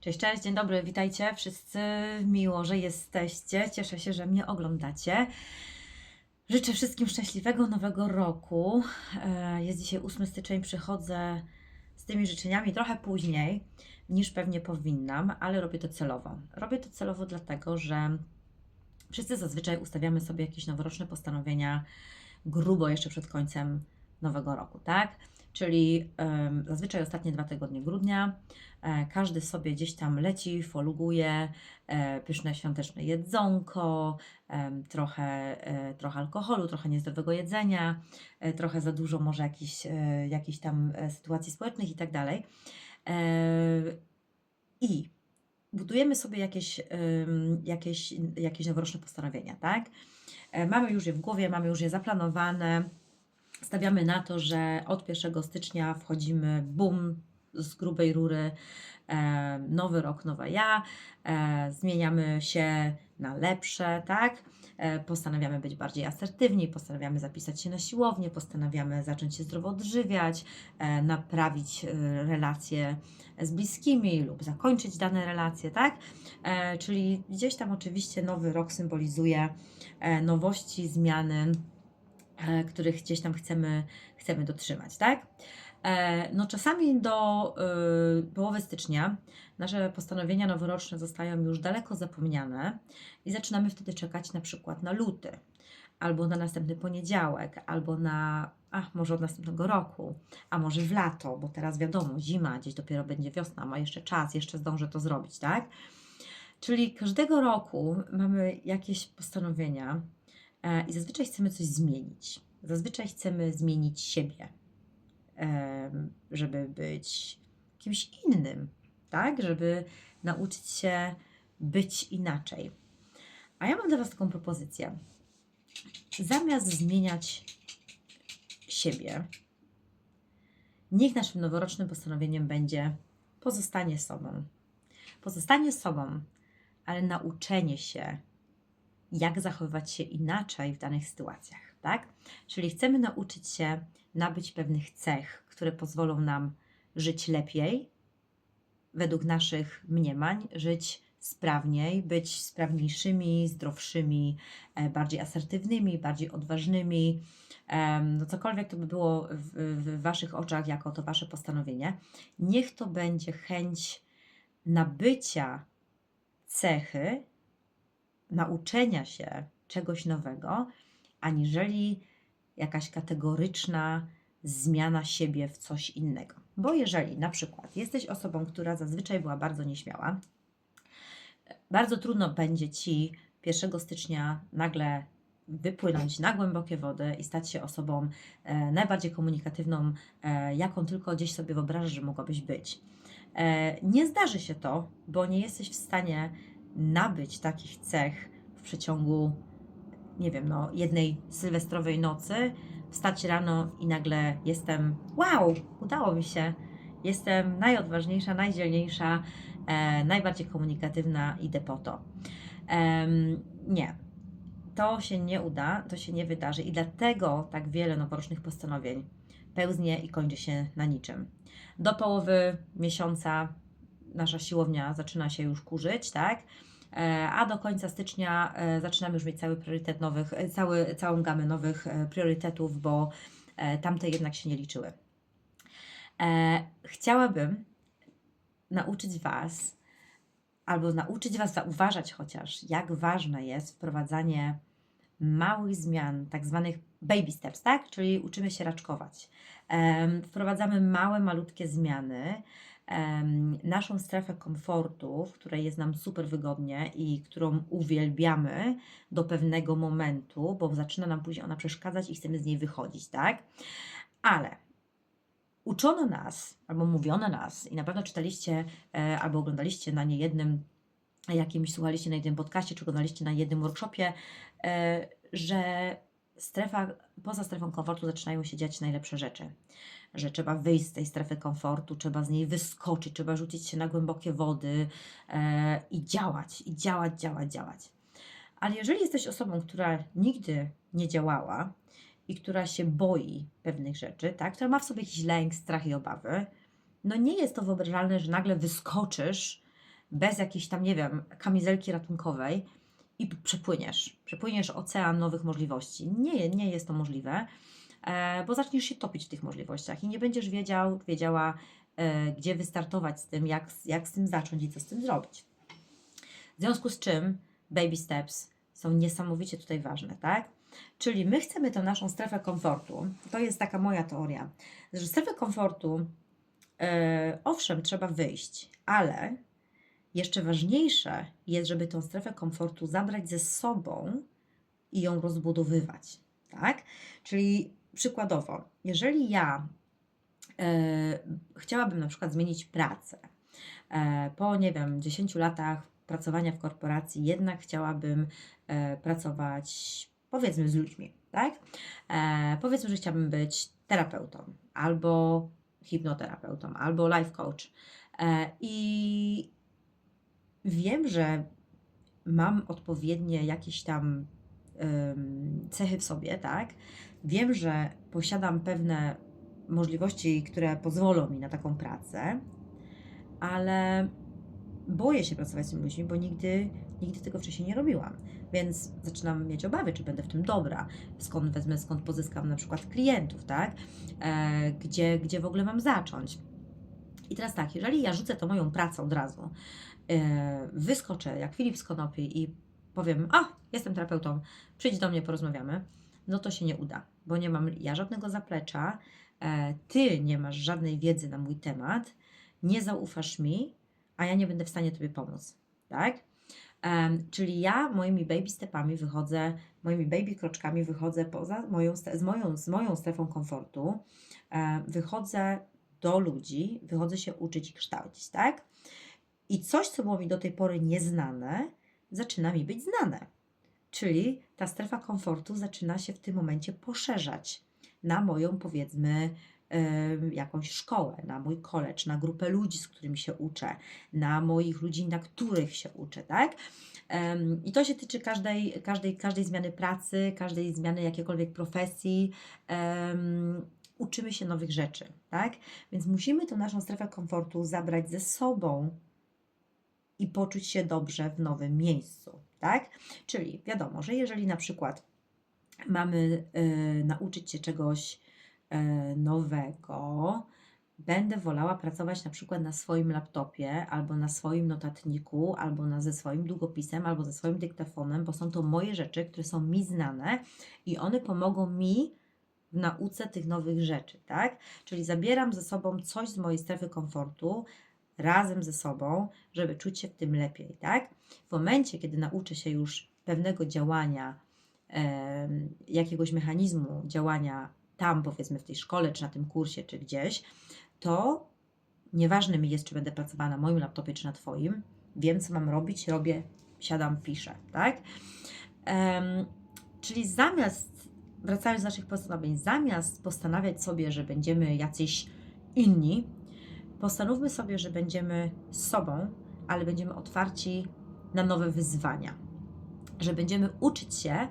Cześć, cześć, dzień dobry, witajcie wszyscy. Miło, że jesteście. Cieszę się, że mnie oglądacie. Życzę wszystkim szczęśliwego nowego roku. E, Jest dzisiaj 8 styczeń, przychodzę z tymi życzeniami trochę później niż pewnie powinnam, ale robię to celowo. Robię to celowo dlatego, że wszyscy zazwyczaj ustawiamy sobie jakieś noworoczne postanowienia grubo jeszcze przed końcem nowego roku, tak? Czyli zazwyczaj ostatnie dwa tygodnie grudnia e, każdy sobie gdzieś tam leci, folguje, e, pyszne świąteczne jedzonko, trochę, e, trochę alkoholu, trochę niezdrowego jedzenia, trochę za dużo może jakichś, jakichś tam sytuacji społecznych i tak dalej. I budujemy sobie jakieś, jakieś, jakieś noworoczne postanowienia, tak? Mamy już je w głowie, mamy już je zaplanowane. Stawiamy na to, że od 1 stycznia wchodzimy bum z grubej rury. E, nowy rok, nowa ja. E, zmieniamy się na lepsze, tak? E, postanawiamy być bardziej asertywni, postanawiamy zapisać się na siłownię, postanawiamy zacząć się zdrowo odżywiać, e, naprawić e, relacje z bliskimi lub zakończyć dane relacje, tak? E, czyli gdzieś tam oczywiście nowy rok symbolizuje e, nowości, zmiany, których gdzieś tam chcemy, chcemy dotrzymać, tak? E, No czasami do y, połowy stycznia nasze postanowienia noworoczne zostają już daleko zapomniane i zaczynamy wtedy czekać na przykład na luty, albo na następny poniedziałek, albo na, a może od następnego roku, a może w lato, bo teraz wiadomo, zima, gdzieś dopiero będzie wiosna, ma jeszcze czas, jeszcze zdążę to zrobić, tak? Czyli każdego roku mamy jakieś postanowienia e, i zazwyczaj chcemy coś zmienić. Zazwyczaj chcemy zmienić siebie, żeby być kimś innym, tak? Żeby nauczyć się być inaczej. A ja mam dla Was taką propozycję. Zamiast zmieniać siebie, niech naszym noworocznym postanowieniem będzie pozostanie sobą. Pozostanie sobą, ale nauczenie się, jak zachowywać się inaczej w danych sytuacjach, tak? Czyli chcemy nauczyć się nabyć pewnych cech, które pozwolą nam żyć lepiej, według naszych mniemań, żyć sprawniej, być sprawniejszymi, zdrowszymi, e, bardziej asertywnymi, bardziej odważnymi. No cokolwiek to by było w, w Waszych oczach jako to Wasze postanowienie, niech to będzie chęć nabycia cechy, nauczenia się czegoś nowego, aniżeli jakaś kategoryczna zmiana siebie w coś innego. Bo jeżeli na przykład jesteś osobą, która zazwyczaj była bardzo nieśmiała, bardzo trudno będzie ci 1 stycznia nagle wypłynąć na głębokie wody i stać się osobą e, najbardziej komunikatywną, e, jaką tylko gdzieś sobie wyobrażasz, że mogłabyś być. E, nie zdarzy się to, bo nie jesteś w stanie nabyć takich cech w przeciągu, nie wiem, no, jednej sylwestrowej nocy, wstać rano i nagle jestem, wow, udało mi się, jestem najodważniejsza, najdzielniejsza, e, najbardziej komunikatywna, idę po to. Em, nie, to się nie uda, to się nie wydarzy i dlatego tak wiele noworocznych postanowień pełznie i kończy się na niczym. Do połowy miesiąca nasza siłownia zaczyna się już kurzyć, tak? E, A do końca stycznia e, zaczynamy już mieć cały priorytet nowych, e, cały, całą gamę nowych priorytetów, bo tamte jednak się nie liczyły. Chciałabym nauczyć Was, albo nauczyć Was zauważać chociaż, jak ważne jest wprowadzanie małych zmian, tak zwanych baby steps, tak? Czyli uczymy się raczkować. Wprowadzamy małe, malutkie zmiany, naszą strefę komfortu, w której jest nam super wygodnie i którą uwielbiamy do pewnego momentu, bo zaczyna nam później ona przeszkadzać i chcemy z niej wychodzić, tak? Ale uczono nas, albo mówiono nas, i na pewno czytaliście e, albo oglądaliście na niejednym jakimś, słuchaliście na jednym podcaście, czy oglądaliście na jednym workshopie, e, że strefa, poza strefą komfortu zaczynają się dziać najlepsze rzeczy. Że trzeba wyjść z tej strefy komfortu, trzeba z niej wyskoczyć, trzeba rzucić się na głębokie wody e, i działać, i działać, działać, działać. Ale jeżeli jesteś osobą, która nigdy nie działała i która się boi pewnych rzeczy, tak, która ma w sobie jakiś lęk, strach i obawy, no nie jest to wyobrażalne, że nagle wyskoczysz bez jakiejś tam, nie wiem, kamizelki ratunkowej i przepłyniesz. Przepłyniesz ocean nowych możliwości. Nie, nie jest to możliwe, e, bo zaczniesz się topić w tych możliwościach i nie będziesz wiedział, wiedziała, e, gdzie wystartować z tym, jak, jak z tym zacząć i co z tym zrobić. W związku z czym baby steps są niesamowicie tutaj ważne, tak? Czyli my chcemy tę naszą strefę komfortu. To jest taka moja teoria, że strefę komfortu, e, owszem, trzeba wyjść, ale jeszcze ważniejsze jest, żeby tą strefę komfortu zabrać ze sobą i ją rozbudowywać, tak? Czyli przykładowo, jeżeli ja e, chciałabym na przykład zmienić pracę, e, po nie wiem, 10 latach pracowania w korporacji, jednak chciałabym e, pracować powiedzmy z ludźmi, tak? E, powiedzmy, że chciałabym być terapeutą, albo hipnoterapeutą, albo life coach. E, I wiem, że mam odpowiednie jakieś tam cechy w sobie, tak? Wiem, że posiadam pewne możliwości, które pozwolą mi na taką pracę, ale boję się pracować z tymi ludźmi, bo nigdy, nigdy tego wcześniej nie robiłam. Więc zaczynam mieć obawy, czy będę w tym dobra, skąd wezmę, skąd pozyskam na przykład klientów, tak? E, gdzie, gdzie w ogóle mam zacząć. I teraz tak, jeżeli ja rzucę to moją pracę od razu, e, wyskoczę jak Filip z Konopi i powiem, a, jestem terapeutą, przyjdź do mnie, porozmawiamy, no to się nie uda, bo nie mam ja żadnego zaplecza, e, ty nie masz żadnej wiedzy na mój temat, nie zaufasz mi, a ja nie będę w stanie Tobie pomóc, tak? Em, czyli ja moimi baby stepami wychodzę, moimi baby kroczkami wychodzę poza moją, z, moją, z moją strefą komfortu, e, wychodzę do ludzi, wychodzę się uczyć i kształcić, tak? I coś, co było mi do tej pory nieznane, zaczyna mi być znane. Czyli ta strefa komfortu zaczyna się w tym momencie poszerzać na moją, powiedzmy, jakąś szkołę, na mój college, na grupę ludzi, z którymi się uczę, na moich ludzi, na których się uczę, tak? I to się tyczy każdej, każdej, każdej zmiany pracy, każdej zmiany jakiejkolwiek profesji. Uczymy się nowych rzeczy, tak? Więc musimy tę naszą strefę komfortu zabrać ze sobą i poczuć się dobrze w nowym miejscu, tak? Czyli wiadomo, że jeżeli na przykład mamy y, nauczyć się czegoś y, nowego, będę wolała pracować na przykład na swoim laptopie, albo na swoim notatniku, albo na, ze swoim długopisem, albo ze swoim dyktafonem, bo są to moje rzeczy, które są mi znane i one pomogą mi w nauce tych nowych rzeczy, tak? Czyli zabieram ze sobą coś z mojej strefy komfortu razem ze sobą, żeby czuć się w tym lepiej, tak? W momencie, kiedy nauczę się już pewnego działania, em, jakiegoś mechanizmu działania tam, powiedzmy w tej szkole, czy na tym kursie, czy gdzieś, to nieważne mi jest, czy będę pracowała na moim laptopie, czy na Twoim, wiem, co mam robić, robię, siadam, piszę, tak? Em, czyli zamiast, wracając do naszych postanowień, zamiast postanawiać sobie, że będziemy jacyś inni, postanówmy sobie, że będziemy sobą, ale będziemy otwarci na nowe wyzwania. Że będziemy uczyć się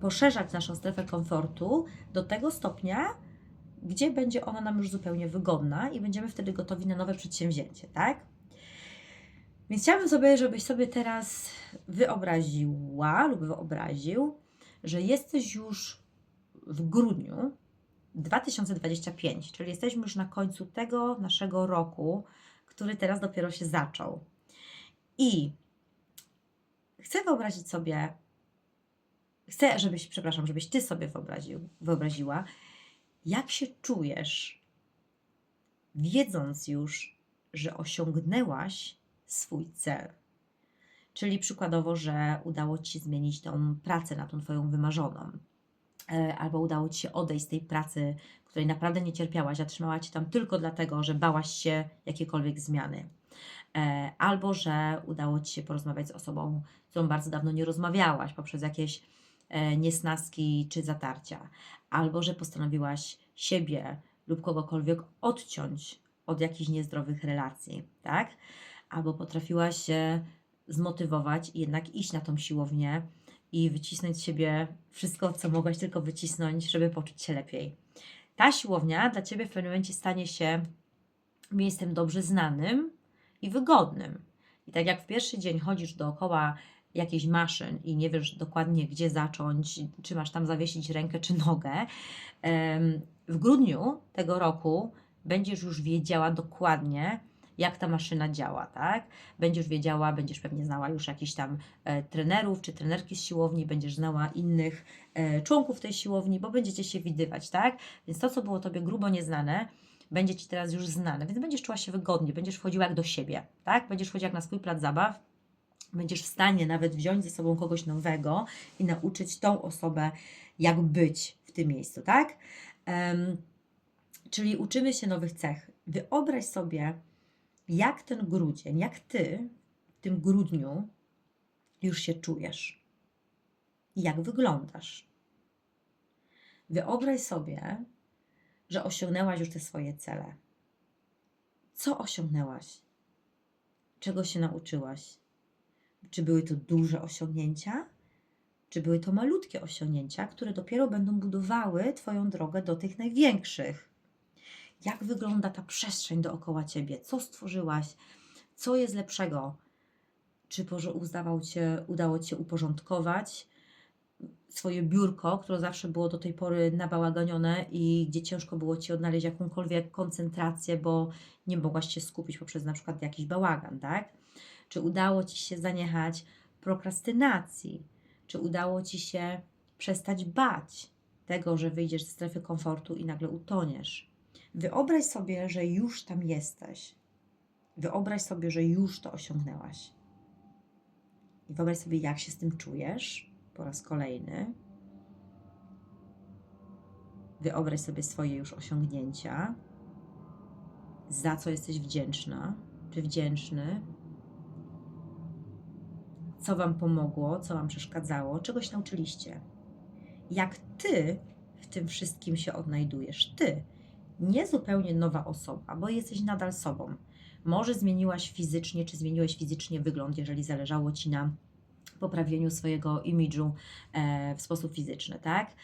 poszerzać naszą strefę komfortu do tego stopnia, gdzie będzie ona nam już zupełnie wygodna i będziemy wtedy gotowi na nowe przedsięwzięcie, tak? Więc chciałabym sobie, żebyś sobie teraz wyobraziła lub wyobraził, że jesteś już w grudniu 2025, czyli jesteśmy już na końcu tego naszego roku, który teraz dopiero się zaczął. I chcę wyobrazić sobie, chcę, żebyś, przepraszam, żebyś ty sobie wyobraził, wyobraziła, jak się czujesz, wiedząc już, że osiągnęłaś swój cel. Czyli przykładowo, że udało ci się zmienić tą pracę na tą twoją wymarzoną, e, albo udało ci się odejść z tej pracy, której naprawdę nie cierpiałaś, a trzymała cię tam tylko dlatego, że bałaś się jakiejkolwiek zmiany. E, Albo że udało ci się porozmawiać z osobą, z którą bardzo dawno nie rozmawiałaś poprzez jakieś e, niesnaski czy zatarcia, albo że postanowiłaś siebie lub kogokolwiek odciąć od jakichś niezdrowych relacji, tak? Albo potrafiłaś zmotywować i jednak iść na tą siłownię i wycisnąć z siebie wszystko, co mogłaś tylko wycisnąć, żeby poczuć się lepiej. Ta siłownia dla Ciebie w pewnym momencie stanie się miejscem dobrze znanym i wygodnym. I tak jak w pierwszy dzień chodzisz dookoła jakiejś maszyn i nie wiesz dokładnie, gdzie zacząć, czy masz tam zawiesić rękę czy nogę, w grudniu tego roku będziesz już wiedziała dokładnie, jak ta maszyna działa, tak? Będziesz wiedziała, będziesz pewnie znała już jakichś tam e, trenerów czy trenerki z siłowni, będziesz znała innych e, członków tej siłowni, bo będziecie się widywać, tak? Więc to, co było Tobie grubo nieznane, będzie Ci teraz już znane, więc będziesz czuła się wygodnie, będziesz wchodziła jak do siebie, tak? Będziesz wchodziła jak na swój plac zabaw, będziesz w stanie nawet wziąć ze sobą kogoś nowego i nauczyć tą osobę, jak być w tym miejscu, tak? Em, czyli uczymy się nowych cech. Wyobraź sobie, jak ten grudzień, jak ty w tym grudniu już się czujesz jak wyglądasz. Wyobraź sobie, że osiągnęłaś już te swoje cele. Co osiągnęłaś? Czego się nauczyłaś? Czy były to duże osiągnięcia? Czy były to malutkie osiągnięcia, które dopiero będą budowały Twoją drogę do tych największych? Jak wygląda ta przestrzeń dookoła Ciebie? Co stworzyłaś? Co jest lepszego? Czy może udawał cię, udało Ci uporządkować swoje biurko, które zawsze było do tej pory nabałaganione i gdzie ciężko było Ci odnaleźć jakąkolwiek koncentrację, bo nie mogłaś się skupić poprzez na przykład jakiś bałagan, tak? Czy udało Ci się zaniechać prokrastynacji? Czy udało Ci się przestać bać tego, że wyjdziesz ze strefy komfortu i nagle utoniesz? Wyobraź sobie, że już tam jesteś. Wyobraź sobie, że już to osiągnęłaś. I wyobraź sobie, jak się z tym czujesz po raz kolejny. Wyobraź sobie swoje już osiągnięcia, za co jesteś wdzięczna czy wdzięczny, co Wam pomogło, co Wam przeszkadzało, czegoś nauczyliście. Jak Ty w tym wszystkim się odnajdujesz. Ty, nie zupełnie nowa osoba, bo jesteś nadal sobą. Może zmieniłaś fizycznie, czy zmieniłeś fizycznie wygląd, jeżeli zależało Ci na poprawieniu swojego imidżu e, w sposób fizyczny, tak?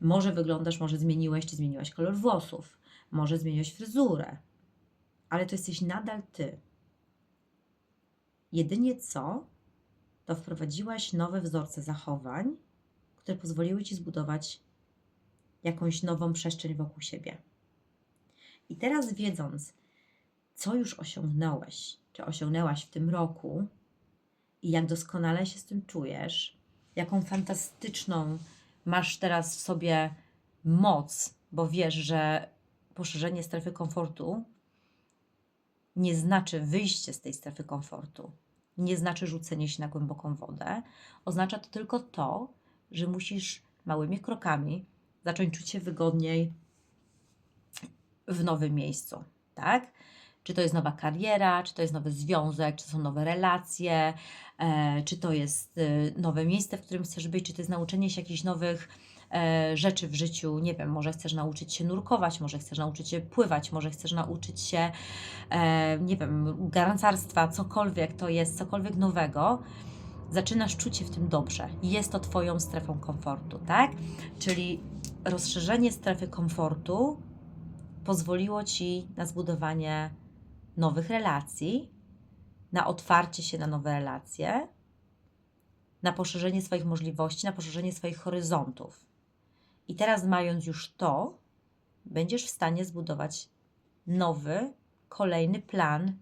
Może wyglądasz, może zmieniłeś, czy zmieniłaś kolor włosów, może zmieniłeś fryzurę, ale to jesteś nadal Ty. Jedynie co, to wprowadziłaś nowe wzorce zachowań, które pozwoliły Ci zbudować jakąś nową przestrzeń wokół siebie. I teraz wiedząc, co już osiągnąłeś, czy osiągnęłaś w tym roku i jak doskonale się z tym czujesz, jaką fantastyczną masz teraz w sobie moc, bo wiesz, że poszerzenie strefy komfortu nie znaczy wyjście z tej strefy komfortu, nie znaczy rzucenie się na głęboką wodę. Oznacza to tylko to, że musisz małymi krokami zacząć czuć się wygodniej w nowym miejscu, tak? Czy to jest nowa kariera, czy to jest nowy związek, czy są nowe relacje, e, czy to jest e, nowe miejsce, w którym chcesz być, czy to jest nauczenie się jakichś nowych e, rzeczy w życiu. Nie wiem, może chcesz nauczyć się nurkować, może chcesz nauczyć się pływać, może chcesz nauczyć się, e, nie wiem, garncarstwa, cokolwiek to jest, cokolwiek nowego. Zaczynasz czuć się w tym dobrze. Jest to Twoją strefą komfortu, tak? Czyli rozszerzenie strefy komfortu pozwoliło Ci na zbudowanie nowych relacji, na otwarcie się na nowe relacje, na poszerzenie swoich możliwości, na poszerzenie swoich horyzontów. I teraz, mając już to, będziesz w stanie zbudować nowy, kolejny plan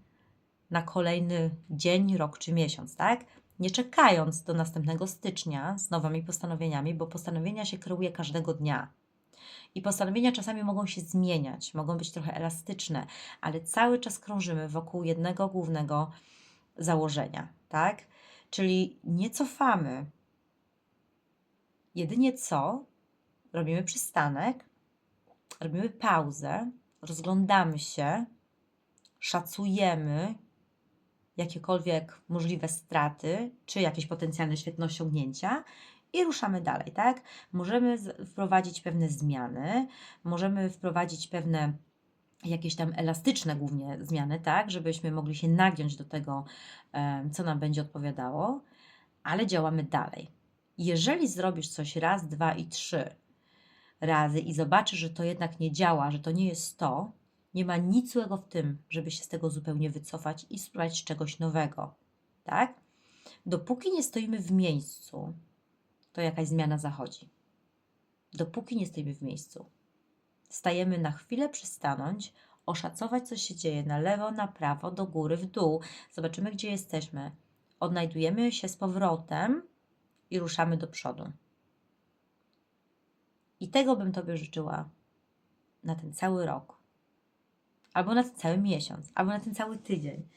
na kolejny dzień, rok czy miesiąc, tak? Nie czekając do następnego stycznia z nowymi postanowieniami, bo postanowienia się kreuje każdego dnia. I postanowienia czasami mogą się zmieniać, mogą być trochę elastyczne, ale cały czas krążymy wokół jednego głównego założenia, tak? Czyli nie cofamy. Jedynie co robimy przystanek, robimy pauzę, rozglądamy się, szacujemy jakiekolwiek możliwe straty, czy jakieś potencjalne świetne osiągnięcia i ruszamy dalej, tak? Możemy wprowadzić pewne zmiany, możemy wprowadzić pewne jakieś tam elastyczne głównie zmiany, tak, żebyśmy mogli się nagiąć do tego, co nam będzie odpowiadało, ale działamy dalej. Jeżeli zrobisz coś raz, dwa i trzy razy i zobaczysz, że to jednak nie działa, że to nie jest to, nie ma nic złego w tym, żeby się z tego zupełnie wycofać i spróbować czegoś nowego. tak? Dopóki nie stoimy w miejscu, to jakaś zmiana zachodzi. Dopóki nie stoimy w miejscu, stajemy na chwilę przystanąć, oszacować, co się dzieje na lewo, na prawo, do góry, w dół, zobaczymy, gdzie jesteśmy, odnajdujemy się z powrotem i ruszamy do przodu. I tego bym Tobie życzyła na ten cały rok, albo na ten cały miesiąc, albo na ten cały tydzień,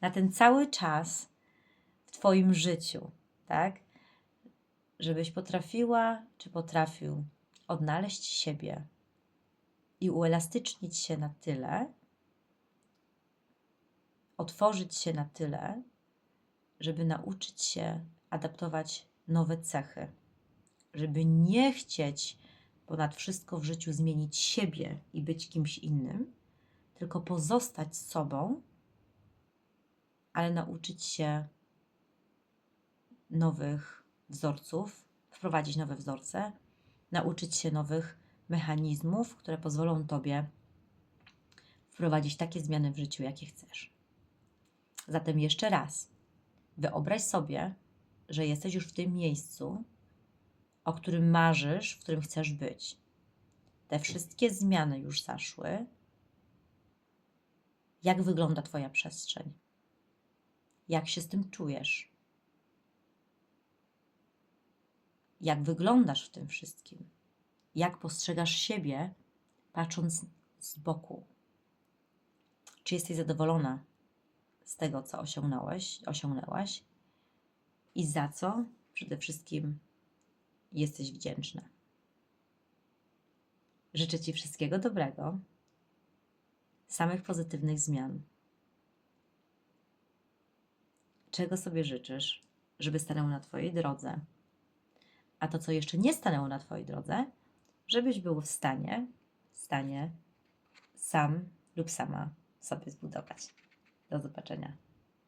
na ten cały czas w Twoim życiu, tak? Żebyś potrafiła, czy potrafił odnaleźć siebie i uelastycznić się na tyle, otworzyć się na tyle, żeby nauczyć się adaptować nowe cechy, żeby nie chcieć ponad wszystko w życiu zmienić siebie i być kimś innym, tylko pozostać sobą, ale nauczyć się nowych wzorców, wprowadzić nowe wzorce, nauczyć się nowych mechanizmów, które pozwolą Tobie wprowadzić takie zmiany w życiu, jakie chcesz. Zatem jeszcze raz, wyobraź sobie, że jesteś już w tym miejscu, o którym marzysz, w którym chcesz być. Te wszystkie zmiany już zaszły. Jak wygląda Twoja przestrzeń? Jak się z tym czujesz? Jak wyglądasz w tym wszystkim? Jak postrzegasz siebie, patrząc z boku? Czy jesteś zadowolona z tego, co osiągnąłeś, osiągnęłaś? I za co przede wszystkim jesteś wdzięczna? Życzę Ci wszystkiego dobrego, samych pozytywnych zmian. Czego sobie życzysz, żeby stanęło na Twojej drodze? A to, co jeszcze nie stanęło na Twojej drodze, żebyś był w stanie, w stanie sam lub sama sobie zbudować. Do zobaczenia.